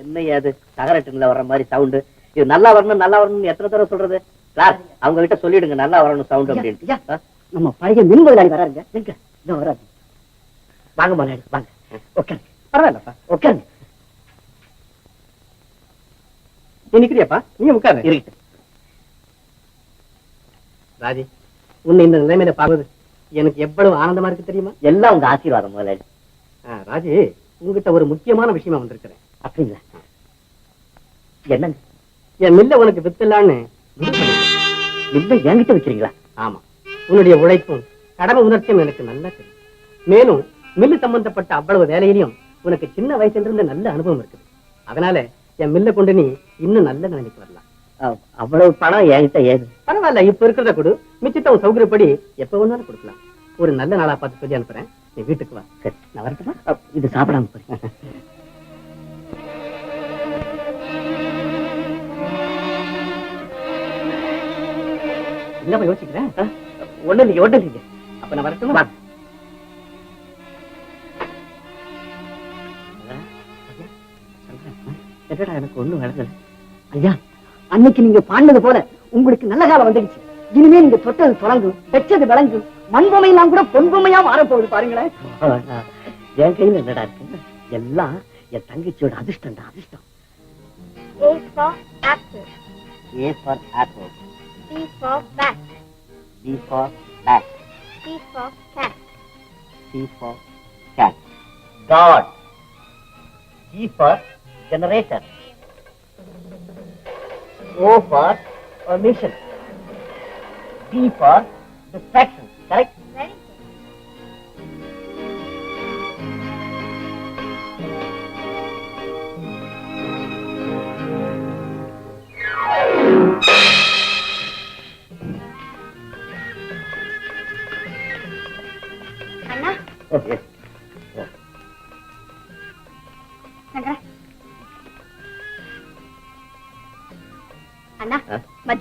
என்ன அது தகரட்டுல வர்ற மாதிரி சவுண்டு இது நல்லா வரணும் நல்லா வரணும்னு எத்தனை தடவை சொல்றது? சார் அவங்க கிட்ட சொல்லிடுங்க நல்லா வரணும் சவுண்ட் அப்படின்னு? நம்ம பழைய மின் முதலாளி வராருங்க. எங்க? இதோ வராரு. வாங்க முதலாளி வாங்க. உட்காருங்க. பரவாயில்லப்பா. உட்காருங்க. நீ நிக்கிறியாப்பா? நீ உட்காரு. இருக்கட்டும். ராஜி உன்னை இந்த நிலைமையில பார்ப்பது எனக்கு எவ்வளவு ஆனந்தமா இருக்கு தெரியுமா? எல்லாம் உங்க ஆசீர்வாதம் முதலாளி. ராஜி உங்ககிட்ட ஒரு முக்கியமான விஷயமா வந்திருக்கிறேன். அப்படிங்களா? என்னங்க? என் மில்ல உனக்கு வித்துலான்னு. இல்ல என்கிட்ட வைக்கிறீங்களா? ஆமா. உன்னுடைய உழைப்பும் கடமை உணர்ச்சியும் எனக்கு நல்லா தெரியும். மேலும் மில்லு சம்பந்தப்பட்ட அவ்வளவு வேலையிலையும் உனக்கு சின்ன வயசுல இருந்து நல்ல அனுபவம் இருக்குது. அதனால என் மில்ல கொண்டு நீ இன்னும் நல்ல நிலைமைக்கு வரலாம். அவ்வளவு பணம் என்கிட்ட ஏது? பரவாயில்ல இப்ப இருக்கிறத கொடு. மிச்சத்தை உன் சௌகரியப்படி எப்ப வேணாலும் கொடுக்கலாம். ஒரு நல்ல நாளா பார்த்து சொல்லி அனுப்புறேன். நீ வீட்டுக்கு வா. சரி. நான் வரட்டுமா? இது சாப்பிடாம போய் என்னப்பா யோசிக்கிறேன் ஒண்ணு இல்லைங்க ஒண்ணு இல்லைங்க அப்ப நான் வரட்டுமா. என்னடா எனக்கு ஒண்ணும் விளங்கல ஐயா அன்னைக்கு நீங்க பாடினது போல உங்களுக்கு நல்ல காலம் வந்துடுச்சு. இனிமே நீங்க தொட்டது தொடங்கும் வெச்சது விளங்கும். மண்பொம்மை எல்லாம் கூட பொன்பொம்மையா மாறப்போகுது பாருங்களேன். என் கையில என்னடா இருக்கு? எல்லாம் என் தங்கச்சியோட அதிர்ஷ்டம் அதிர்ஷ்டம். A for apple. A for apple B for bat. D for bat. C for cat. C for cat. God. G for generator. O for permission. D for distraction. Correct? Very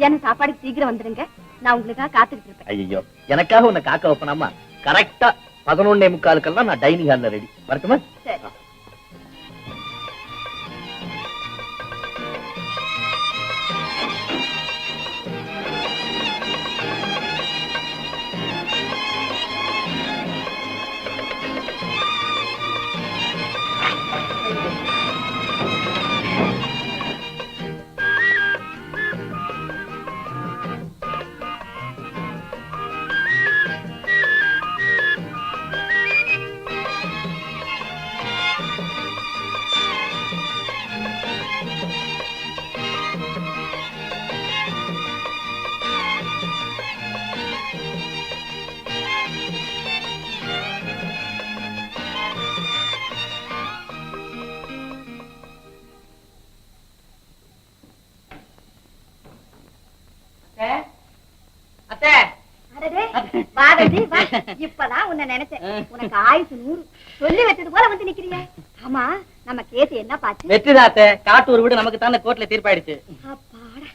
மத்தியானம் சாப்பாடுக்கு சீக்கிரம் வந்துருங்க. நான் உங்களுக்காக காத்துக்கிட்டு இருப்பேன் ஐயோ எனக்காக உன்னை காக்க வைப்பனாமா கரெக்டா பதினொன்னே முக்காலுக்கெல்லாம் நான் டைனிங் ஹால்ல ரெடி வரட்டுமா? சரி. அடடே, வாடடி, வா. இப்பதான் உன்னை நினைச்சேன். உனக்கு ஆயுசு நூறு. சொல்லி வச்சது போல வந்து நிக்கிறிய ஆமா நம்ம கேஸ் என்ன பாச்சு? வெற்றிதான் அத்தை காட்டூர் வீடு நமக்கு தான் கோர்ட்ல தீர்ப்பாயிடுச்சு. அப்பாடா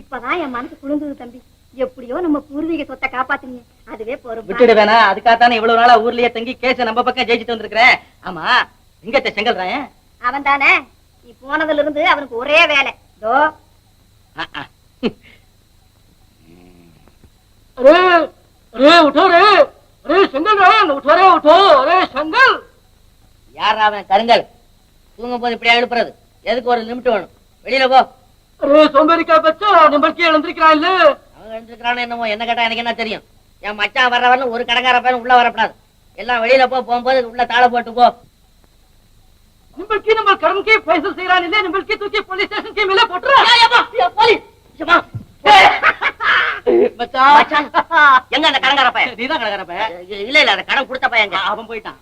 இப்பதான் என் மனசு குளிர்ந்தது தம்பி. எப்படியோ நம்ம பூர்வீக சொத்தை காப்பாத்துனீங்க. அதுவே போறோம் விட்டுடு வேணா அதுக்காகத்தானே இவ்வளவு நாளா ஊர்லயே தங்கி கேஸ நம்ம பக்கம் ஜெயிச்சுட்டு வந்திருக்கிறேன். ஆமா எங்க செங்கல் ராயன் அவன் தானே நீ போனதுல இருந்து அவனுக்கு ஒரே வேலை. தோ अरे अरे उठो रे अरे संगल रायन उठो रे उठो अरे संगल யார் அவன் கருங்கல் தூங்கும் போது இப்படியா எழுப்புறது எதுக்கு ஒரு லிமிட் வேணும் வெளியில போ अरे सोमेरी का बच्चा நிம்மதிக்கு எழுந்திருக்கிறான் இல்ல அவன் எழுந்திருக்கிறானோ என்னமோ என்ன கேட்டா எனக்கு என்ன தெரியும் என் மச்சான் வர்ற வரல ஒரு கடைக்கார பையன் உள்ள வரக்கூடாது எல்லாம் வெளியில போ போகும்போது உள்ள தாள போட்டு போ நிம்மதிக்கு நம்ம கடன் கே ஃபைசல் செய்யறான் இல்ல நிம்மதிக்கு தூக்கி போலீஸ் ஸ்டேஷன் கே மேல போட்டுறா போலீஸ் சும்மா. மச்சான் மச்சான். எங்க அந்த கடங்கார பையன்? நீதான் பையன். இல்ல இல்ல அந்த கடன் கொடுத்த பையன்? அவன் போயிட்டான்.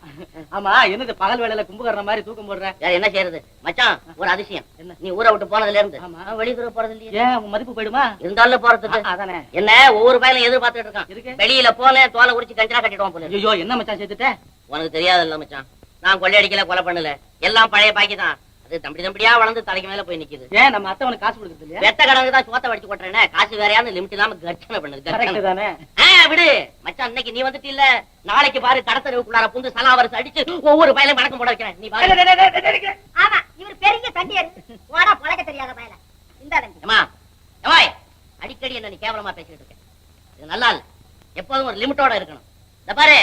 ஆமா என்னது பகல் வேளையில கும்புகரண மாதிரி தூக்கம் போடுற? என்ன செய்யறது? மச்சான் ஒரு அதிசயம். என்ன? நீ ஊரை விட்டு போனதுல இருந்து. வெளியூர் போறது இல்லையே. ஏன் உன் மதிப்பு போயிடுமா? இருந்தாலும் போறதுக்கு. அதானே. என்ன ஒவ்வொரு பையனும் எதிர்பார்த்துட்டு இருக்கான்? வெளியில போனேன் தோலை உரிச்சு கஞ்சனா கட்டிடுவான் போல. ஐயோ என்ன மச்சான் சேர்த்துட்ட? உனக்கு தெரியாதுல்ல மச்சான். நான் கொள்ளையடிக்கல கொலை பண்ணல. எல்லாம் பழைய பாக்கி தான். அது தம்பி தம்பியா வளர்ந்து தலைக்கு மேல போய் நிக்குது. ஏன் நம்ம அத்தை உனக்கு காசு கொடுக்குது இல்லையா? வெத்த கடனுக்கு தான் சோத்த வடிச்சு கொட்டுறேனே காசு வேறையாவது லிமிட் இல்லாம கர்ச்சனை பண்ணுது கரெக்ட் தானே? ஆ விடு. மச்சான் இன்னைக்கு நீ வந்துட்டு இல்ல. நாளைக்கு பாரு கடத்தரவுக்குள்ளார புந்து சலாவரசு அடிச்சு ஒவ்வொரு பயலையும் வணக்கம் போட வைக்கிறேன். நீ பாரு ஆமா இவர் பெரிய தண்டியர் ஓடா பழக்க தெரியாத பயல. இந்த அம்மா ஏமாய் அடிக்கடி என்ன நீ கேவலமா பேசிட்டு இருக்க? இது நல்லா இல்ல. எப்போதும் ஒரு லிமிட்டோட இருக்கணும். இந்த பாரு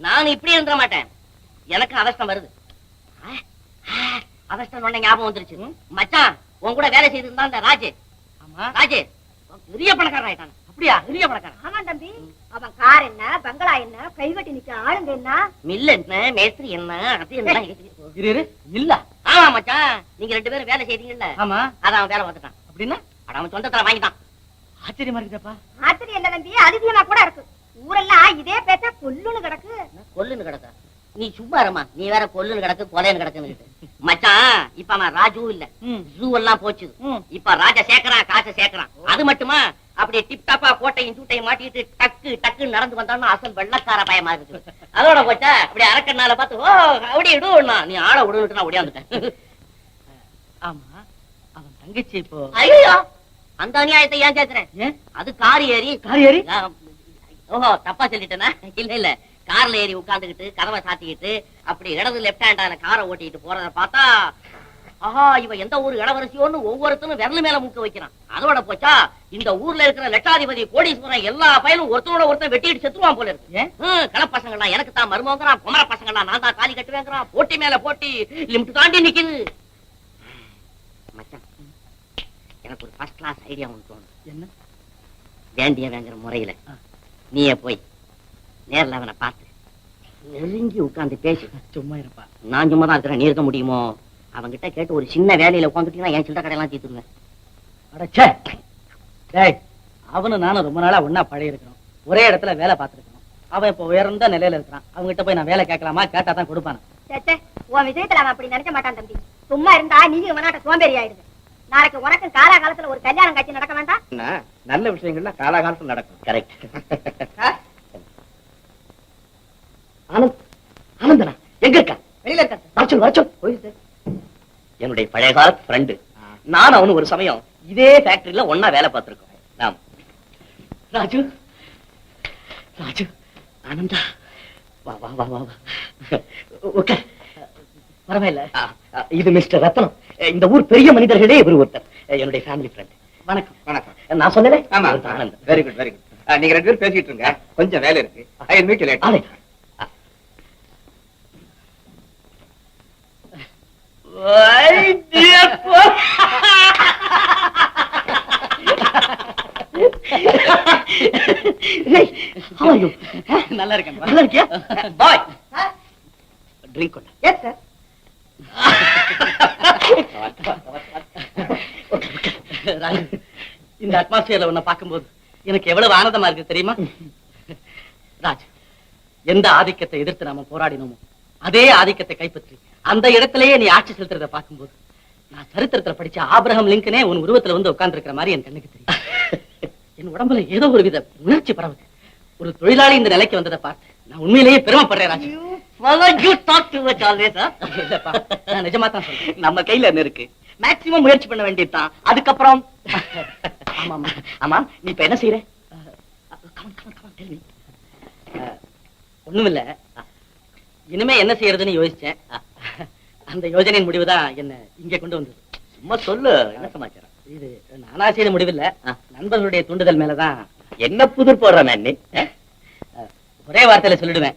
நான் இப்படி இருந்துட மாட்டேன். எனக்கு அவசரம் வருது. அவஸ்தம் உடனே ஞாபகம் வந்துருச்சு. மச்சான் உன் கூட வேலை செய்து இருந்தா இந்த ராஜு. ஆமா. ராஜு பெரிய பணக்காரன் ஆயிட்டான் அப்படியா? பெரிய பணக்காரன். ஆமா தம்பி. அவன் கார் என்ன பங்களா என்ன கைவட்டி நிக்க ஆளுங்க என்ன? மில்ல என்ன மேஸ்திரி என்ன அது என்ன? இரு இல்ல. ஆமா மச்சான். நீங்க ரெண்டு பேரும் வேலை செய்றீங்கல்ல ஆமா. அதான் அவன் வேலை பார்த்துட்டான். அப்படின்னா? அட அவன் சொந்தத்துல வாங்கிட்டான். ஆச்சரியமா இருக்குதப்பா. ஆச்சரியம் இல்ல தம்பி அதிசயமா கூட இருக்கு. ஊரெல்லாம் இதே பேச்ச கொல்லுன்னு கிடக்கு. கொல்லுன்னு கிடக்க? நீ சும்மா இருமா. நீ வேற கொல்லுன்னு கிடக்கு கொலைன்னு கிடக்குன்னு மச்சான் இப்ப அவன் ராஜு இல்ல. ஜூ எல்லாம் போச்சு. இப்ப ராஜா சேர்க்கறான் காசை சேர்க்கறான் அது மட்டுமா? அப்படியே டிப் டாப்பா கோட்டையும் சூட்டையும் மாட்டிட்டு டக்கு டக்குன்னு நடந்து வந்தான்னு அசல் வெள்ளக்கார பயமா இருக்கு அதோட போச்சா? அப்படி அரக்கனால பார்த்து ஓ அப்படி விடுவா நீ ஆள விடுன்னு நான் ஓடியாந்துட்டேன். ஆமா அவன் தங்கச்சி இப்போ. ஐயோ! அந்த அநியாயத்தை ஏன் ஏன்? அது கார் ஏறி கார் ஏறி? ஓஹோ தப்பா சொல்லிட்டேனா? இல்ல இல்ல. கார்ல ஏறி உட்கார்ந்துகிட்டு கதவை சாத்திக்கிட்டு அப்படி இடது லெப்ட் ஹேண்டான காரை ஓட்டிட்டு போறத பார்த்தா ஆஹா இவன் எந்த ஊர் இளவரசியோன்னு ஒவ்வொருத்தனும் விரல் மேல முக்க வைக்கிறான். அதோட போச்சா இந்த ஊர்ல இருக்கிற லட்சாதிபதி கோடீஸ்வரன் எல்லா பயலும் ஒருத்தனோட ஒருத்தன் வெட்டிட்டு செத்துருவான் போல இருக்கு. கள பசங்கள்லாம் எனக்கு தான் மருமங்கிறான் குமர பசங்கள்லாம் நான் தான் காலி கட்டுவேங்கிறான் போட்டி மேல போட்டி லிமிட் தாண்டி நிக்குது. மச்சான் எனக்கு ஒரு ஃபர்ஸ்ட் கிளாஸ் ஐடியா ஒன்று தோணுது. என்ன? வேண்டிய வேங்கிற முறையில. நீயே போய். நேர்ல அவனை பார்த்து. நெருங்கி உட்கார்ந்து பேசு. சும்மா இருப்பா. நான் சும்மா தான் இருக்கிறேன். நீ இருக்க முடியுமோ? அவன்கிட்ட கேட்டு ஒரு சின்ன வேலையில உட்காந்துட்டீங்கன்னா என் சில்லற கடையெல்லாம் தீர்த்துருவேன் அடச்சே டேய் அவனும் நானும் ரொம்ப நாளா ஒண்ணா பழைய இருக்கிறோம் ஒரே இடத்துல வேலை பார்த்திருக்கோம் அவன் இப்ப உயர்ந்த நிலையில இருக்கிறான். அவன்கிட்ட போய் நான் வேலை கேட்கலாமா? கேட்டா தான் கொடுப்பான்? உன் விஷயத்துல அவன் அப்படி நினைக்க மாட்டான் தம்பி. சும்மா இருந்தா நீயும் இவனாட்ட சோம்பேறி ஆயிடுது நாளைக்கு உனக்கும் காலாகாலத்துல ஒரு கல்யாணம் காட்சி நடக்க வேண்டாம்? நல்ல விஷயங்கள்லாம் காலாகாலத்தில் நடக்கும். கரெக்ட் ஆனந்த் ஆனந்தனா? எங்க இருக்கா? வெளியில இருக்க. வரச்சொல் வரச்சொல் என்னுடைய பழைய காலத்து ஃப்ரெண்டு நான் அவனு ஒரு சமயம் இதே ஃபேக்டரியில ஒண்ணா வேலை பார்த்திருக்கோம். நாம். ராஜு ராஜு ஆனந்தா. வா வா வா வா ஓகே பரவாயில்ல இது மிஸ்டர் ரத்னம் இந்த ஊர் பெரிய மனிதர்களே இவர் ஒருத்தர். என்னுடைய ஃபேமிலி ஃப்ரெண்ட் வணக்கம். வணக்கம். நான் சொன்னேனே? ஆமா. Anand. Very good very good நீங்க ரெண்டு பேரும் பேசிட்டு இருங்க. கொஞ்சம் வேலை இருக்கு. ஐ மீட் லேட் நல்லா இருக்கேன் நல்லா இருக்கியா? Boy, drink கொண்டா. எஸ் சார் ராஜு இந்த அட்மாஸ்பியர்ல உன்னை பார்க்கும்போது எனக்கு எவ்வளவு ஆனந்தமா இருக்கு தெரியுமா? ராஜ் எந்த ஆதிக்கத்தை எதிர்த்து நாம போராடினோமோ அதே ஆதிக்கத்தை கைப்பற்றி அந்த இடத்திலேயே நீ ஆட்சி செலுத்துறத பார்க்கும்போது நான் சரித்திரத்துல படிச்ச ஆபிரகாம் லிங்கனே உன் உருவத்துல வந்து உட்கார்ந்து மாதிரி என் கண்ணுக்கு தெரியும். என் உடம்புல ஏதோ ஒரு வித உணர்ச்சி பரவுது. ஒரு தொழிலாளி இந்த நிலைக்கு வந்ததை பார்த்து நான் உண்மையிலேயே பெருமைப்படுறேன் நிஜமா தான் சொல்றேன். நம்ம கையில என்ன இருக்கு? மேக்ஸிமம் முயற்சி பண்ண வேண்டியதுதான். அதுக்கப்புறம்? ஆமா நீ இப்ப என்ன செய்யற me. ஒண்ணுமில்ல. இனிமே என்ன செய்யறதுன்னு யோசிச்சேன். அந்த யோஜனையின் முடிவுதான் என்ன இங்க கொண்டு வந்தது. சும்மா சொல்லு என்ன சமாச்சாரம்? இது நானா செய்த முடிவில்ல. நண்பர்களுடைய தூண்டுதல் மேலதான். என்ன புதிர் போடுற நான் நீ ஒரே வார்த்தையில சொல்லிடுவேன்.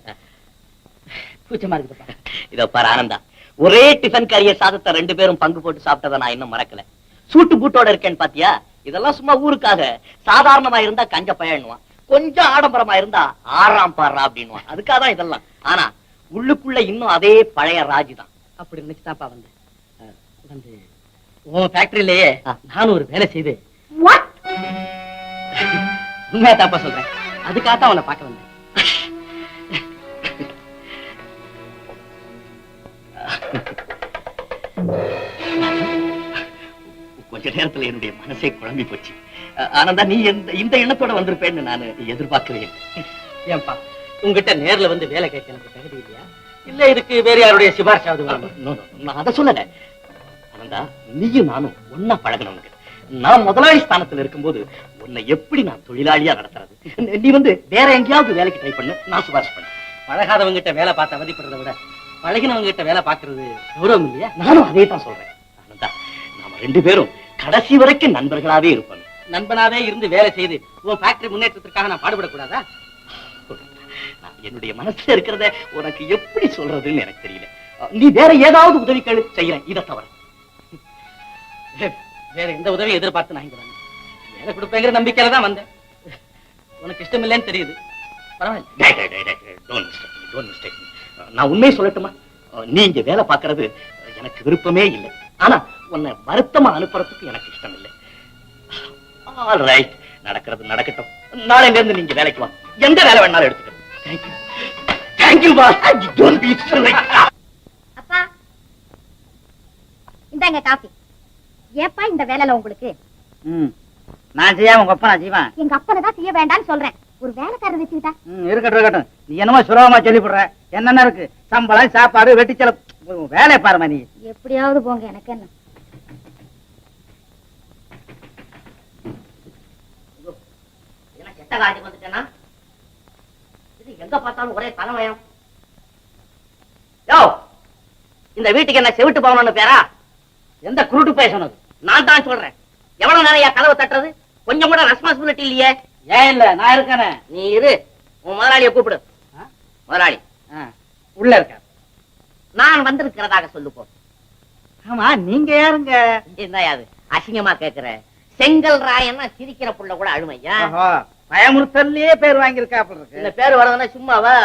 கூச்சமா இருக்குதுப்பா இதோ பாரு ஆனந்தா. ஒரே டிஃபன் கறிய சாதத்தை ரெண்டு பேரும் பங்கு போட்டு சாப்பிட்டதை நான் இன்னும் மறக்கல. சூட்டு பூட்டோட இருக்கேன்னு பாத்தியா? இதெல்லாம் சும்மா ஊருக்காக. சாதாரணமா இருந்தா கஞ்ச பயணுவான் கொஞ்சம் ஆடம்பரமா இருந்தா ஆறாம் பாடுறா அப்படின்னுவான். அதுக்காக தான் இதெல்லாம். ஆனா உள்ளுக்குள்ள இன்னும் அதே பழைய ராஜு தான் அப்படி நினைச்சுதான்ப்பா வந்தேன். அஹ், வந்து உன் ஃபேக்டரியிலேயே நானும் ஒரு வேலை செய்து உண்மையா தாப்பா சொல்றேன். அதுக்காகத்தான் அவனை பார்க்க வந்தேன். கொஞ்ச நேரத்துல என்னுடைய மனசே குழம்பி போச்சு. ஆனந்தா நீ இந்த இந்த எண்ணத்தோட வந்திருப்பேன்னு நான் எதிர்பார்க்கவே இல்லை. ஏன்பா உங்ககிட்ட நேர்ல வந்து வேலை கேட்க எனக்கு தகுதி இல்லையா? இல்ல இதுக்கு வேற யாருடைய சிபாரிசாவது நான் அதை சொல்லல. ஆனந்தா நீயும் நானும் ஒன்னா பழகணுங்க நான் முதலாளி ஸ்தானத்துல இருக்கும்போது உன்னை எப்படி நான் தொழிலாளியா நடத்துறது? நீ- வந்து வேற எங்கேயாவது வேலைக்கு ட்ரை பண்ணு நான் சிபாரிசு பண்ணேன் பழகாதவங்க கிட்ட வேலை பார்த்து அவதிப்படுறதை விட பழகினவங்க கிட்ட வேலை பார்க்கறது கௌரவம் இல்லையா? நானும் அதே தான் சொல்றேன். ஆனந்தா நாம ரெண்டு பேரும் கடைசி வரைக்கும் நண்பர்களாவே இருப்போம் நண்பனாவே இருந்து வேலை செய்து உன் ஃபேக்டரி முன்னேற்றத்திற்காக நான் பாடுபடக்கூடாதா? என்னுடைய மனசுல இருக்கிறத உனக்கு எப்படி சொல்றதுன்னு எனக்கு தெரியல. நீ வேற ஏதாவது உதவி கேளு செய்யறேன். இதை தவிர வேற எந்த உதவியும் எதிர்பார்த்து நான் இங்க வந்தேன். வேலை கொடுப்பேங்கிற நம்பிக்கையில தான் வந்தேன். உனக்கு இஷ்டம் இல்லைன்னு தெரியுது. பரவாயில்ல. நான் உண்மையை சொல்லட்டுமா? நீ இங்க வேலை பார்க்கறது எனக்கு விருப்பமே இல்லை. ஆனா உன்னை வருத்தமா அனுப்புறதுக்கு எனக்கு இஷ்டம் இல்லை ஆல் ரைட் நடக்கிறது நடக்கட்டும். நாளையில இருந்து நீங்க வேலைக்கு வா. எந்த வேலை வேணாலும் எடுத்துக்கணும் தேங்க்யூ டோன்ட் பீ அப்பா இந்தாங்க காபி ஏப்பா இந்த வேலைல உங்களுக்கு? ம். நான் செய்யாம உங்க அப்பா நான் செய்வேன். எங்க அப்பனை தான் செய்ய வேண்டாம்னு சொல்றேன். ஒரு வேலைக்காரர் வச்சுக்கிட்டா ம் இருக்கட்டும் இருக்கட்டும். நீ என்னமோ சுலபமா சொல்லி போடுற என்னென்ன இருக்கு? சம்பளம் சாப்பாடு வெட்டிச்சல வேலையை பாருமா நீ. எப்படியாவது போங்க எனக்கு என்ன? என்ன செத்த காலத்துக்கு வந்துட்டேனா இது எங்க பார்த்தாலும் ஒரே தலைமயம் யோ இந்த வீட்டுக்கு என்ன செவிட்டு போகணும்னு பேரா? எந்த குருட்டு சொன்னது நான் தான் சொல்றேன். எவ்வளவு நேரம் கதவை தட்டுறது? கொஞ்சம் கூட ரெஸ்பான்சிபிலிட்டி இல்லையே. ஏன் இல்ல? நான் இருக்கேனே. நீ இரு. உன் முதலாளியை கூப்பிடு? முதலாளி. உள்ள இருக்க. நான் வந்திருக்கிறதாக சொல்லு போ ஆமா நீங்க யாருங்க? என்னய்யா அது? அசிங்கமா கேக்குற. செங்கல் ராயன்னா சிரிக்கிற புள்ள கூட அழுமையா? பயமுறுத்தல்லையே பேர் வாங்கியிருக்காப்புல இந்த இருக்கு. பேர் வரதுன்னா சும்மாவா?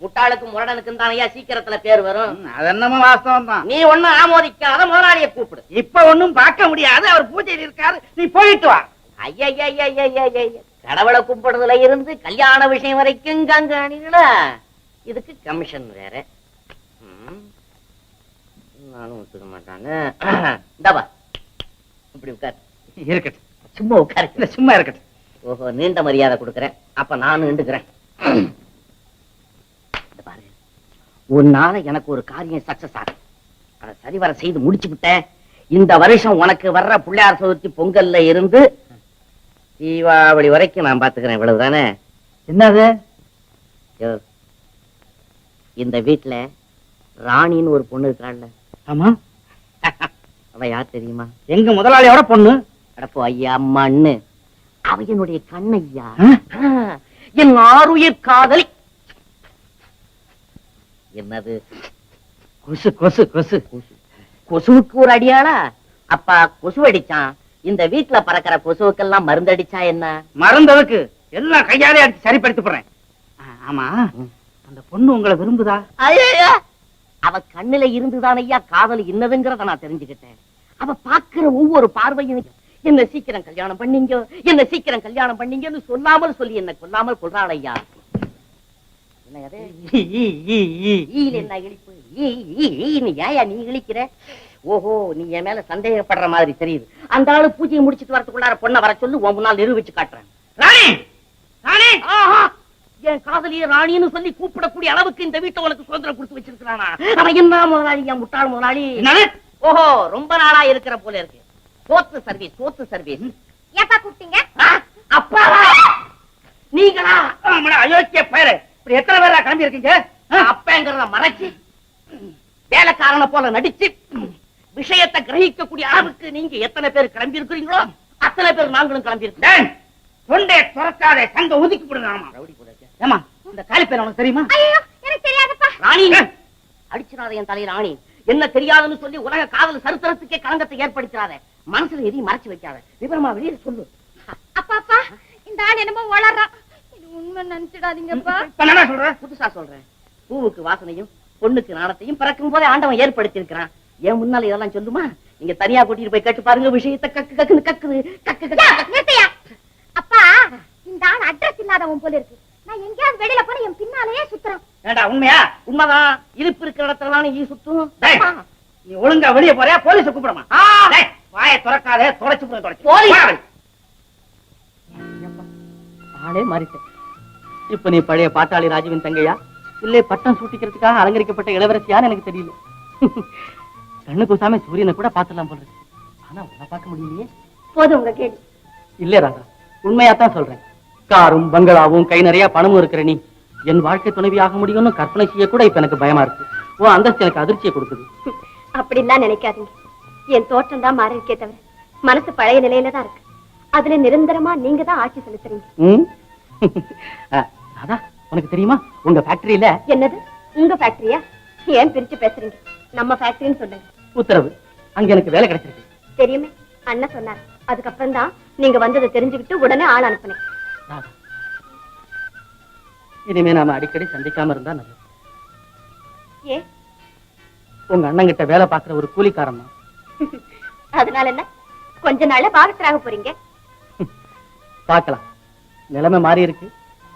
முட்டாளுக்கும் முரடனுக்கும் தானையா சீக்கிரத்துல பேர் வரும். அது என்னமோ வாஸ்தவம் தான். நீ ஒண்ணும் ஆமோதிக்காத முதலாளியை கூப்பிடு. இப்ப ஒண்ணும் பார்க்க முடியாது அவர் பூஜையில் இருக்காரு நீ போயிட்டு வா. ஐயய்யய்யய்யய்யய்ய. கடவுளை கும்பிடுறதுல இருந்து கல்யாண விஷயம் வரைக்கும் கங்காணிகளா இதுக்கு கமிஷன் வேற. நானும் ஒத்துக்க மாட்டானே இந்தாப்பா இப்படி உட்கார். இருக்கட்டும். சும்மா உட்காரு. சும்மா இருக்கட்டும். ஓஹோ நீண்ட மரியாதை கொடுக்கறேன். அப்ப நானும் நின்றுக்கிறேன் பாரு. உன்னால எனக்கு ஒரு காரியம் சக்சஸ் ஆகும். அதை சரிவர செய்து முடிச்சு விட்டேன். இந்த வருஷம் உனக்கு வர்ற பிள்ளையார் சதுர்த்தி பொங்கல்ல இருந்து தீபாவளி வரைக்கும் நான் பாத்துக்கிறேன் இவ்வளவுதானே? என்னது? இந்த வீட்டுல ராணின்னு ஒரு பொண்ணு இருக்காள்ல. ஆமா. அவ யார் தெரியுமா? எங்க முதலாளியோட பொண்ணு? அடப்போ ஐயா மண்ணு அவ என்னுடைய கண்ணையா என் ஆறுயிர் காதலி. என்னது? கொசு கொசு கொசு. கொசுவுக்கு ஒரு அடியாளா? அப்பா கொசு அடிச்சான். இந்த வீட்டுல பறக்கிற கொசுவுக்கெல்லாம் மருந்து அடிச்சா என்ன? மறந்ததுக்கு எல்லாம் கையாலே அடிச்சு சரிப்படுத்தி போடுறேன். ஆ, ஆமா. அந்த பொண்ணு உங்களை விரும்புதா? அவ கண்ணுல இருந்துதான் ஐயா காதல் இன்னதுங்கிறத நான் தெரிஞ்சுக்கிட்டேன். அவ பாக்குற ஒவ்வொரு பார்வையும் என்ன சீக்கிரம் கல்யாணம் பண்ணீங்க? என்ன சீக்கிரம் கல்யாணம் பண்ணீங்கன்னு சொல்லாமல் சொல்லி என்ன கொல்லாமல் கொள்றாள் ஐயா என்ன இழிப்பு? நீ இழிக்கிற? ஓஹோ நீ என் மேல சந்தேகப்படுற மாதிரி தெரியுது. அந்த ஆளு பூஜையை முடிச்சிட்டு வரதுக்குள்ளார பொண்ணை வர சொல்லு உன் முன்னால் நிரூபிச்சு காட்டுறேன் ராணி! என் காதலிய ராணின்னு சொல்லி கூப்பிடக்கூடிய அளவுக்கு இந்த வீட்டை உனக்கு சுதந்திரம் கொடுத்து வச்சிருக்கானா அவன் என்ன முதலாளி? என் முட்டாள் முதலாளி. ஓஹோ ரொம்ப நாளா இருக்கிற போல இருக்கு. போத்து சர்வீஸ் போத்து சர்வீஸ் ஏப்பா கூப்பிட்டீங்க? அப்பா. நீங்களா? அயோக்கிய பேரு இப்படி எத்தனை பேரா கிளம்பி இருக்கீங்க அப்பங்கிறத மறைச்சு வேலைக்காரனை போல நடிச்சு விஷயத்தை கிரகிக்கக்கூடிய அளவுக்கு நீங்க எத்தனை பேர் கிளம்பி இருக்கிறீங்களோ அத்தனை பேர் நாங்களும் கிளம்பி இருக்கோம் டேய், தொண்டையை துறக்காதே சங்க ஒதுக்கி விடுங்க ஏமா இந்த காலி பேர் உனக்கு தெரியுமா? ஐயோ எனக்கு தெரியாதுப்பா. ராணி அடிச்சிடாத என் தலை ராணி. என்ன தெரியாதுன்னு சொல்லி உலக காதல் சரித்திரத்துக்கே களங்கத்தை ஏற்படுத்தாத மனசுல எதையும் மறைச்சு வைக்காத. விவரமா வெளியில சொல்லு. அப்பா அப்பா இந்த ஆள் என்னமோ வளர்றான். இது உண்மை நினைச்சிடாதீங்கப்பா. இப்ப என்ன சொல்ற புதுசா சொல்றேன். பூவுக்கு வாசனையும் பொண்ணுக்கு நாணத்தையும் பிறக்கும் போதே ஆண்டவன் ஏற்படுத்தி இருக்கிறான் ஏன் முன்னால இதெல்லாம் சொல்லுமா? நீங்க தனியா கூட்டிட்டு போய் கேட்டு பாருங்க விஷயத்தை கக்கு கக்குன்னு கக்குது. கக்கு நிறுத்தியா? அப்பா இந்த ஆள் அட்ரஸ் இல்லாதவன் போல இருக்கு. நான் எங்கேயாவது வெளியில போனா என் பின்னாலேயே சுத்துறான். ஏண்டா உண்மையா? உண்மைதான். இருப்பு இருக்கிற இடத்துல தானே ஈ சுத்தும். நீ ஒழுங்கா வெளிய போறியா? போலீஸ கூப்பிடமா. வாயை துறக்காதே தொலைச்சு போய். ஆளே மாறிட்டேன். இப்ப நீ பழைய பாட்டாளி ராஜுவின் தங்கையா? இல்லே பட்டம் சூட்டிக்கிறதுக்காக அலங்கரிக்கப்பட்ட இளவரசியான்னு எனக்கு தெரியல. கண்ணு கூசாம சூரியனை கூட பாத்துடலாம் போல இருக்கு. ஆனா உன்னை பார்க்க முடியலையே. போதும் உங்க கேள்வி. இல்ல ராதா உண்மையாத்தான் சொல்றேன். காரும் பங்களாவும் கை நிறைய பணமும் இருக்கிற நீ. என் வாழ்க்கை துணைவி ஆக முடியும்னு கற்பனை செய்ய கூட இப்ப எனக்கு பயமா இருக்கு. உன் அந்தஸ்து எனக்கு அதிர்ச்சியை கொடுக்குது. அப்படிலாம் நினைக்காதீங்க. என் தோற்றம் தான் மாறி இருக்கே தவிர மனசு பழைய நிலையில தான் இருக்கு. அதுல நிரந்தரமா நீங்க தான் ஆட்சி செலுத்துறீங்க. ராதா உனக்கு தெரியுமா? உங்க ஃபேக்டரியில என்னது? உங்க ஃபேக்டரியா ஏன் பிரிச்சு பேசுறீங்க? நம்ம ஃபேக்டரின்னு சொல்லுங்க. உத்தரவு. அங்க எனக்கு வேலை கிடைச்சிருக்கு. தெரியுமே? அண்ணன் சொன்னார். அதுக்கப்புறம் தான் நீங்க வந்ததை தெரிஞ்சுக்கிட்டு உடனே ஆள் அனுப்புனேன். இனிமே நாம அடிக்கடி சந்திக்காம இருந்தா நல்லது. ஏ உங்க அண்ணன் கிட்ட வேலை பார்க்கிற ஒரு கூலிக்காரன் அதனால என்ன? கொஞ்ச நாள்ல பாகத்தராக போறீங்க. பார்க்கலாம். நிலைமை மாறி இருக்கு.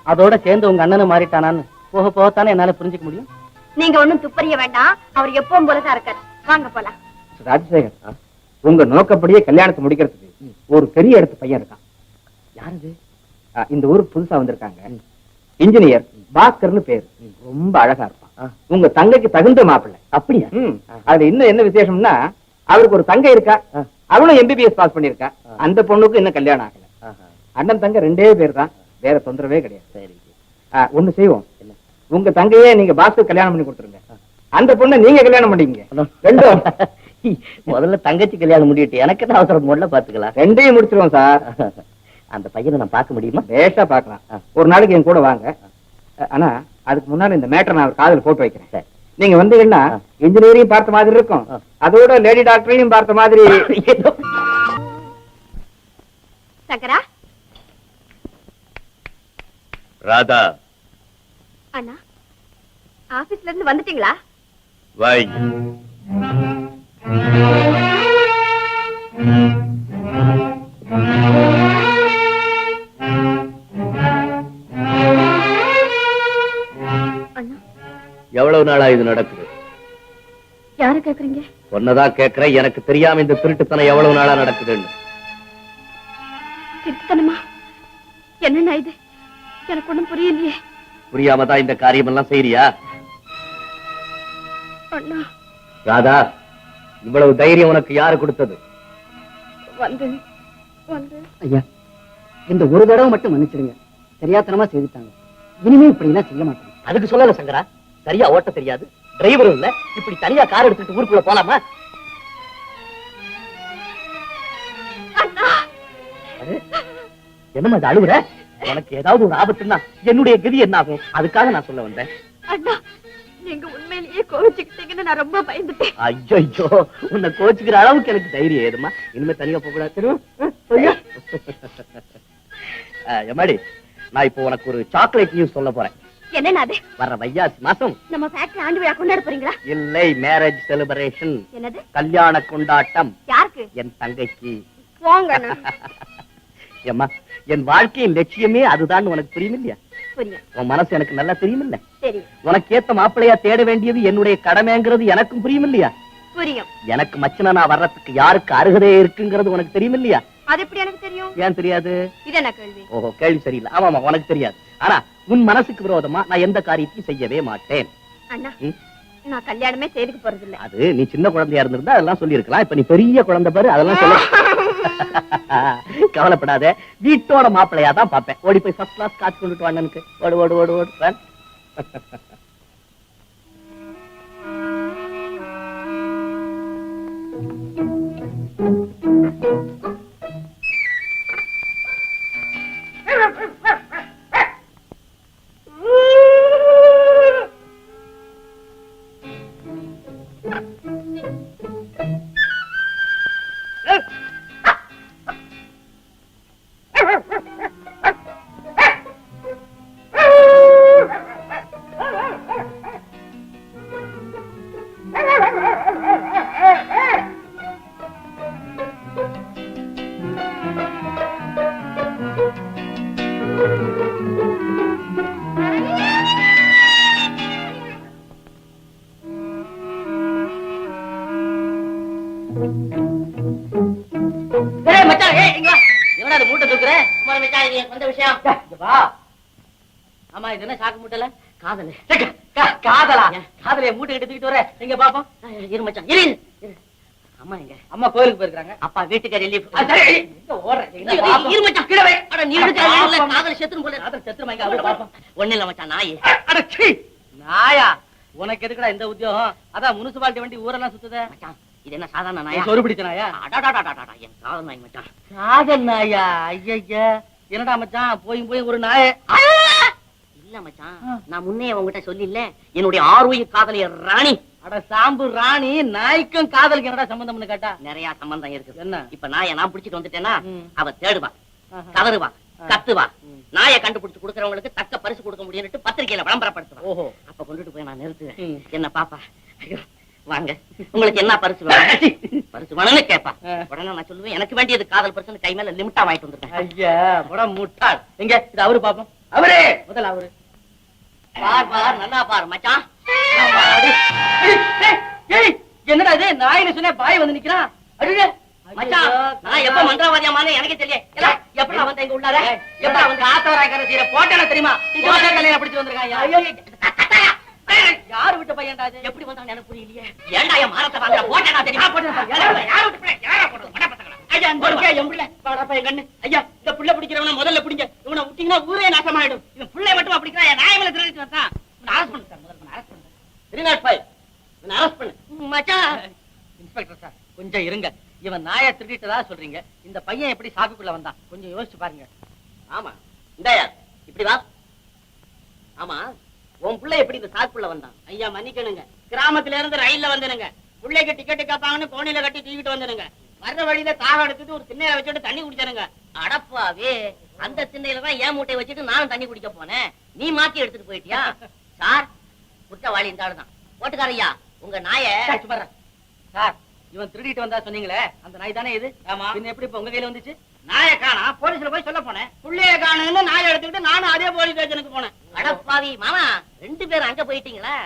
அதோட சேர்ந்து உங்க அண்ணனும் மாறிட்டானான்னு போக போகத்தானே என்னால புரிஞ்சுக்க முடியும்? நீங்க ஒண்ணும் துப்பறிய வேண்டாம். அவர் எப்பவும் போலதான் இருக்காரு. வாங்க போலாம். ராஜசேகர் உங்க நோக்கப்படியே கல்யாணத்தை முடிக்கிறதுக்கு ஒரு பெரிய இடத்து பையன் இருக்கான். யாரது ஆ, இந்த ஊருக்கு புதுசா வந்திருக்காங்க. இன்ஜினியர் பாஸ்கர்னு பேரு. ரொம்ப அழகா இருப்பான். உங்க தங்கைக்கு தகுந்த மாப்பிள்ளை. அப்படியா. அதுல இன்னும் என்ன விசேஷம்னா அவருக்கு ஒரு தங்கை இருக்கா? அவளும் எம்பிபிஎஸ் பாஸ் பண்ணிருக்கா அந்த பொண்ணுக்கு இன்னும் கல்யாணம் ஆகல. அண்ணன் தங்க ரெண்டே பேர் தான் வேற தொந்தரவே கிடையாது. சரி ஒண்ணு செய்வோம். உங்க தங்கையே நீங்க பாஸ்கர் கல்யாணம் பண்ணி கொடுத்துருங்க. அந்த பொண்ணை நீங்க கல்யாணம் பண்ணீங்க ரெண்டும். முதல்ல தங்கச்சி கல்யாணம் முடிவிட்டு எனக்கு என்ன அவசரம்? முதல்ல பாத்துக்கலாம் ரெண்டையும் முடிச்சிருவோம் சார். அந்த பையனை நான் பார்க்க முடியுமா? பேஷா பார்க்கலாம். ஒரு நாளைக்கு என் கூட வாங்க. ஆனா அதுக்கு முன்னாடி இந்த மேட்டர் நான் அவர் காதுல போட்டு வைக்கிறேன். சரி. நீங்க வந்தீங்கன்னா இன்ஜினியரையும் பார்த்த மாதிரி இருக்கும். அதோட லேடி டாக்டரையும் பார்த்த மாதிரி. சங்கரா? ராதா. அண்ணா ஆபீஸ்ல இருந்து வந்துட்டீங்களா? வைங்க எவ்வளவு நாளா இது நடக்குது? யார கேக்குறீங்க? ஒன்னதான் கேக்குறேன். எனக்கு தெரியாம இந்த திருட்டுத்தனம் எவ்வளவு நாளா நடக்குதுன்னு. திருத்தனமா என்னண்ணா இது? எனக்கு ஒண்ணும் புரியலையே. புரியாம தான் இந்த காரியம் எல்லாம் செய்யறியா அண்ணா. ராதா இவ்வளவு தைரியம் உனக்கு யாரு கொடுத்தது? வந்து வந்து. ஐயா இந்த ஒரு தடவை மட்டும் மன்னிச்சிடுங்க. தெரியாத்தனமா செய்துட்டாங்க. இனிமே இப்படி எல்லாம் செய்ய மாட்டேன். அதுக்கு சொல்லல சங்கரா. சரியா ஓட்ட தெரியாது. டிரைவரும் இல்ல. இப்படி தனியா கார் எடுத்துட்டு ஊருக்குள்ள போலாமா? அண்ணா! என்னம்மா இது அழுகுற? உனக்கு ஏதாவது ஒரு ஆபத்துன்னா என்னுடைய கதி என்ன ஆகும் அதுக்காக நான் சொல்ல வந்தேன். அண்ணா நீங்க உண்மையிலேயே கோவிச்சுக்கிட்டீங்கன்னு நான் ரொம்ப பயந்துட்டேன். ஐயோ உன்னை கோச்சுக்கிற அளவுக்கு எனக்கு தைரியம் ஏதுமா இனிமே தனியா போக கூடாது. எம்மாடி நான் இப்போ உனக்கு ஒரு சாக்லேட் நியூஸ் சொல்ல போறேன். என்னண்ணா அது? வர்ற வையாசி மாசம். நம்ம ஃபேக்டரி ஆண்டு விழா கொண்டாட போறீங்களா? இல்லை மேரேஜ் செலிப்ரேஷன் என்னது? கல்யாண கொண்டாட்டம். யாருக்கு? என் தங்கைக்கு. போங்க ஏம்மா என் வாழ்க்கையின் லட்சியமே அதுதான் உனக்கு புரியும் இல்லையா புரியும். உன் மனசு எனக்கு நல்லா தெரியும் இல்ல உனக்கு ஏத்த மாப்பிள்ளையா தேட வேண்டியது என்னுடைய கடமைங்கிறது எனக்கும் புரியும் இல்லையா புரியும். எனக்கு மச்சனா நான் வர்றதுக்கு யாருக்கு அருகதை இருக்குங்கிறது உனக்கு தெரியும் இல்லையா அது எப்படி எனக்கு தெரியும்? ஏன் தெரியாது? இது என்ன கேள்வி? ஓஹோ கேள்வி சரியில்லை. ஆமாமா உனக்கு தெரியாது. ஆனா உன் மனசுக்கு விரோதமா நான் எந்த காரியத்தையும் செய்யவே மாட்டேன். அண்ணா ம். நான் கல்யாணமே செய்துக்க போறது இல்ல. அது நீ சின்ன குழந்தையா இருந்திருந்தா அதெல்லாம் சொல்லியிருக்கலாம். இப்ப நீ பெரிய குழந்தை பாரு அதெல்லாம் சொல்ல கவலைப்படாத. வீட்டோட மாப்பிள்ளையா தான் பாப்பேன் ஓடி போய் ஃபர்ஸ்ட் கிளாஸ் காசு கொண்டுட்டு வாண்ணனுக்கு ஓடு ஓடு ஓடு ஓடு. run. ஏய் மச்சான் ஏய் இங்க வா. என்னடா அது மூட்டை தூக்குற? குமார மச்சான் இது வந்த விஷயம். வா. ஆமா இது என்ன சாக்கு மூட்டல? காதல். காதலா? காதலைய மூட்டை எடுத்து தூக்கிட்டு வர. எங்க பாப்போம். இரு மச்சான். இரு இரு. அம்மா எங்க? அம்மா கோயிலுக்கு போயிருக்காங்க. அப்பா வீட்டுக்கு ரிலீஃப் இரு மச்சான் கீழ வை அட நீ எடுக்கிற வேலையில காதல் செத்துரும் போல. காதல் செத்துருமா இங்க அவளை பாப்போம். ஒண்ணு இல்ல மச்சான் நாய். அட சீ. நாயா? உனக்கு எதுக்குடா இந்த உத்தியோகம்? அதான் முனிசிபாலிட்டி வண்டி ஊரெல்லாம் சுத்துதே. மச்சான் இது என்ன சாதாரண நாயா? சொரு பிடிச்ச நாயா? அடடடடடடா என் காதல் நாய் மச்சான். காதல் நாயா? ஐயா என்னடா மச்சான்? போய் போய் ஒரு நாய. இல்ல மச்சான் நான் முன்னே உங்ககிட்ட சொல்லில்ல என்னுடைய ஆர்வயிர் காதலியர் ராணி. அட சாம்பு ராணி நாய்க்கும் காதலுக்கு என்னடா சம்பந்தம்னு கேட்டா? நிறைய சம்பந்தம் இருக்குது என்ன? இப்ப நாயை நான் பிடிச்சிட்டு வந்துட்டேன்னா. அவ தேடுவா. கதறுவா கத்துவா. நாயை கண்டுபிடிச்சு கொடுக்கறவங்களுக்கு தக்க பரிசு கொடுக்க முடியும்னு பத்திரிக்கையில விளம்பரப்படுத்துவா. ஓஹோ. அப்ப கொண்டுட்டு போய் நான் நிறுத்துவேன். என்ன பாப்பா? வாங்க. உங்களுக்கு என்ன பரிசு வேணும்? பரிசு வேணும்னு கேப்பா. உடனே நான் சொல்லுவேன் எனக்கு வேண்டியது காதல் பரிசு கை மேல லிமிட்டா வாங்கிட்டு வந்திருக்கேன் ஐயா போட முட்டாள். எங்க? இது அவரு பாப்போம். அவரே! முதல்ல அவரு. பார் பார் நல்லா பார் மச்சான். என்னடா இது? நாயின்னு சொன்ன பாய் வந்து நிக்கிறான் அடிடே. மச்சான் நான் எப்ப மந்திரவாதியமான எனக்கே தெரியல. எப்படி வந்த இங்க உள்ளார? எப்படி வந்து ஆத்தவராய்க்கார சீரை போட்டேனா தெரியுமா? கல்யாணம் பிடிச்சு வந்திருக்கான் ஐயோ, யாரு விட்ட பையன்டா இது எப்படி வந்தான்னு எனக்கு புரியலையே. ஏன்டா என் மானத்தை வாங்குற? போட்டேனா தெரியுமா? யாரா யாரா விட்டு போய் யாரா போடுறது? மட பசங்களா. ஐயா இந்த ஒருக்கே என் பிள்ளை. வாடா என் கண்ணு. ஐயா இந்த புள்ள பிடிக்கிறவன முதல்ல பிடிங்க. இவனை விட்டீங்கன்னா ஊரே நாசமாயிடும். இவன் புள்ளைய மட்டும் பிடிக்கிறான் என் நாயமலை திருடிட்டு வந்தான். இவனை அரஸ்ட் பண்ணு சார். முதல்ல அரஸ்ட் பண்ணு. த்ரீ நாட் ஃபைவ் இவனை அரஸ்ட் பண்ணு. மச்சான். இன்ஸ்பெக்டர் சார் கொஞ்சம் இருங்க. இவன் நாயை திருடிட்டதா சொல்றீங்க. இந்த பையன் எப்படி சாக்குக்குள்ள வந்தான்? கொஞ்சம் யோசிச்சு பாருங்க. ஆமா. இந்தாயா இப்படி வா. ஆமா. உன் புள்ள எப்படி இந்த சாக்குள்ள வந்தான்? ஐயா மன்னிக்கணுங்க. கிராமத்துல இருந்து ரயில்ல வந்தனுங்க புள்ளைக்கு டிக்கெட் கேட்பாங்கன்னு கோணில கட்டி தூக்கிட்டு வந்தனுங்க வர்ற வழியில தாகம் எடுத்துட்டு ஒரு திண்ணையில வச்சுட்டு தண்ணி குடிச்சானுங்க அடப்பாவே அந்த தான் ஏன் மூட்டையை வச்சுட்டு நானும் தண்ணி குடிக்க போனேன்? நீ மாத்தி எடுத்துட்டு போயிட்டியா? சார் குற்றவாளி இந்த ஆளுதான். ஓட்டுக்காரையா உங்க நாய சார், இவன் திருடிட்டு வந்தா சொன்னீங்களே அந்த நாய் தானே இது? ஆமா. எப்படி இப்ப உங்க கையில வந்துச்சு? நாய காணா போலீஸ்ல போய் சொல்ல போனேன். புள்ளைய காணுன்னு நாயை எடுத்துக்கிட்டு நானும் அதே போலீஸ் ஸ்டேஷனுக்கு போனேன். அடப்பாவி மாமா ரெண்டு பேரும் அங்க போயிட்டீங்களா?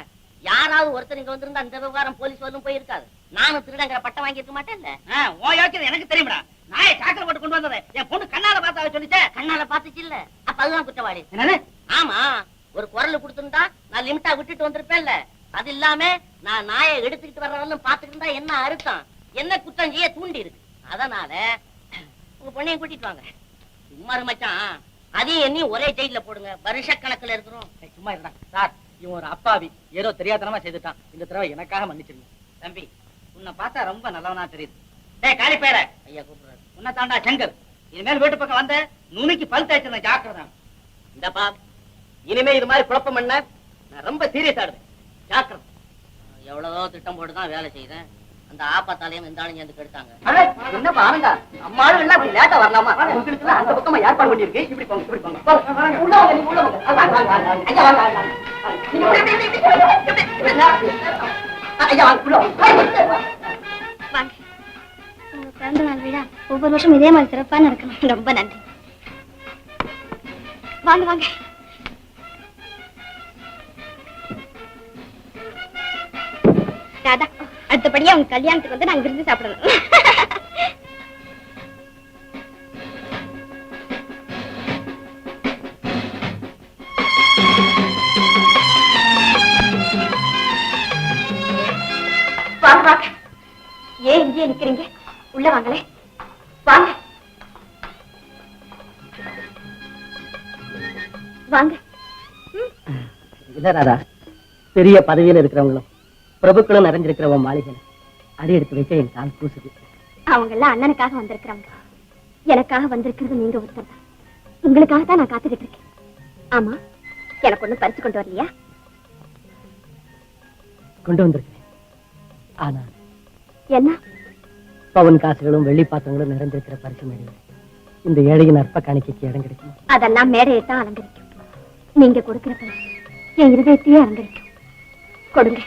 யாராவது ஒருத்தர் இங்க வந்திருந்தா அந்த விவகாரம் போலீஸ் வரலும் போயிருக்காது. நானும் திருடங்கிற பட்டம் வாங்கி இருக்க மாட்டேன்ல ஓ யோக்கியது எனக்கு தெரியும்டா. நாயை சாக்கில் போட்டு கொண்டு வந்ததை என் பொண்ணு கண்ணால பார்த்தா சொல்லிச்சே. கண்ணால பாத்துச்சு இல்ல. அப்ப அதுதான் குற்றவாளி. என்னது? ஆமா ஒரு குரல் கொடுத்திருந்தா நான் லிமிட்டா விட்டுட்டு வந்திருப்பேன்ல. அது இல்லாம நான் நாயை எடுத்துக்கிட்டு வர்றவங்களும் பாத்துட்டு இருந்தா என்ன அர்த்தம்? என்ன குற்றம் செய்ய தூண்டி இருக்கு அதனால உங்க பொண்ணையும் கூட்டிட்டு வாங்க. சும்மா இரு மச்சான். அதையும் என்னையும் ஒரே ஜெயில போடுங்க. வருஷக்கணக்குல இருக்கிறோம் ஏய், சும்மா இருடா. சார் இவன் ஒரு அப்பாவி. ஏதோ தெரியாதனமா செய்துட்டான். இந்த தடவை எனக்காக மன்னிச்சிருங்க. தம்பி உன்னை பார்த்தா ரொம்ப நல்லவனா தெரியுது. டேய் காலி பேர. ஐயா கூப்பிடுறாரு. உன்னை தாண்டா சங்கர். இனிமேல் வீட்டு பக்கம் வந்த நுனிக்கு பல் தேய்ச்சன ஜாக்கிரதா இந்தப்பா இனிமே இது மாதிரி குழப்பம் பண்ண நான் ரொம்ப சீரியஸ் ஆடுவேன் ஜாக்கிரதை. எவ்வளவோ திட்டம் போட்டு தான் வேலை செய்தேன். அந்த ஆப்பத்தாலையும் இந்த ஆளுங்க வந்து கெடுத்தாங்க. என்ன பாருங்க? அம்மாவும் எல்லாம் அப்படி லேட்டா வரலாமா? உங்களுக்கு அந்த பக்கமா ஏற்பாடு பண்ணிருக்கு இப்படி போங்க இப்படி போங்க. உள்ள வாங்க, நீங்க உள்ள வாங்க. ஐயா, வாங்க, ஐயா, உள்ள உங்க பிறந்த நாள் விழா. ஒவ்வொரு வருஷம் இதே மாதிரி சிறப்பா நடக்கணும் ரொம்ப நன்றி. வாங்க வாங்க. ராதா. அடுத்தபடியா உங்க கல்யாணத்துக்கு வந்து நாங்க விருந்து சாப்பிடணும். வாங்க வாங்க. ஏன் இங்கே நிக்கிறீங்க? உள்ள வாங்களே. வாங்க. வாங்க. இல்ல ராதா? பெரிய பதவியில இருக்கிறவங்களும். பிரபுக்களும் நிறைஞ்சிருக்கிற உன் மாளிகை அடி எடுத்து வைக்க என் கால் கூசுது அவங்க எல்லாம் அண்ணனுக்காக வந்திருக்கிறாங்க எனக்காக வந்திருக்கிறது நீங்க ஒருத்தர் தான். உங்களுக்காக தான் நான் காத்துக்கிட்டு இருக்கேன். ஆமா எனக்கு ஒண்ணும் பறிச்சு கொண்டு வரலையா? கொண்டு வந்திருக்கேன் ஆனா என்ன? பவன் காசுகளும் வெள்ளி பாத்திரங்களும் நிறைந்திருக்கிற பரிசு மேடையில் இந்த ஏழையின் அற்ப காணிக்கைக்கு இடம் கிடைக்கும்? அதெல்லாம் மேடையை தான் அலங்கரிக்கும். நீங்க கொடுக்கிற பரிசு என் இருதயத்தையே அலங்கரிக்கும். கொடுங்க.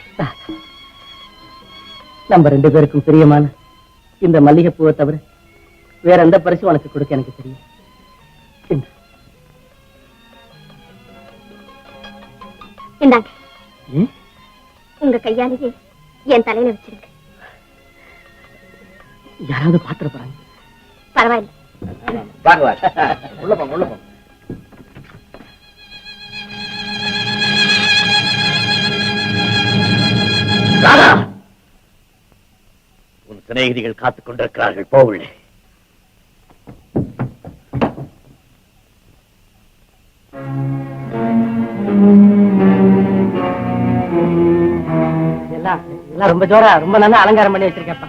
நம்ம ரெண்டு பேருக்கும் பிரியமான இந்த மல்லிகைப்பூவை தவிர வேற எந்த பரிசு உனக்கு கொடுக்க எனக்கு தெரியும். இந்தா. இந்தாங்க? உங்க கையாலேயே என் தலையில வச்சிருங்க யாராவது பாத்திர போறாங்க பரவாயில்ல. சிநேகிதிகள் காத்துக் கொண்டிருக்கிறார்கள். போவுள்ளே எல்லாம் எல்லாம் ரொம்ப ஜோரா ரொம்ப நல்லா அலங்காரம் பண்ணி வச்சிருக்கப்பா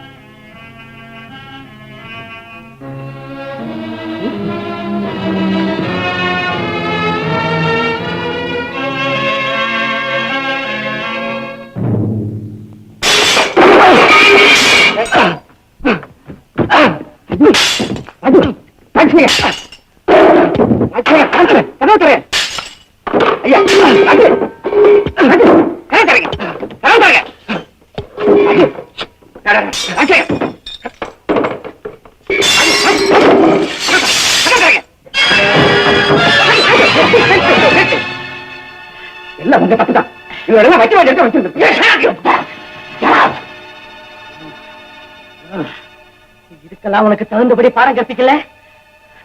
நான் உனக்கு தகுந்தபடி பாடம் கற்பிக்கல.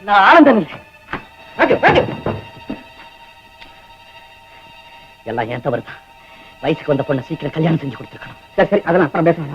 நான் ஆனந்தன் இல்லை. எல்லாம் ஏன் தவறுதான். வயசுக்கு வந்த பொண்ணை சீக்கிரம் கல்யாணம் செஞ்சு கொடுத்துருக்கணும். சரி சரி அதெல்லாம் அப்புறம் பேசணும்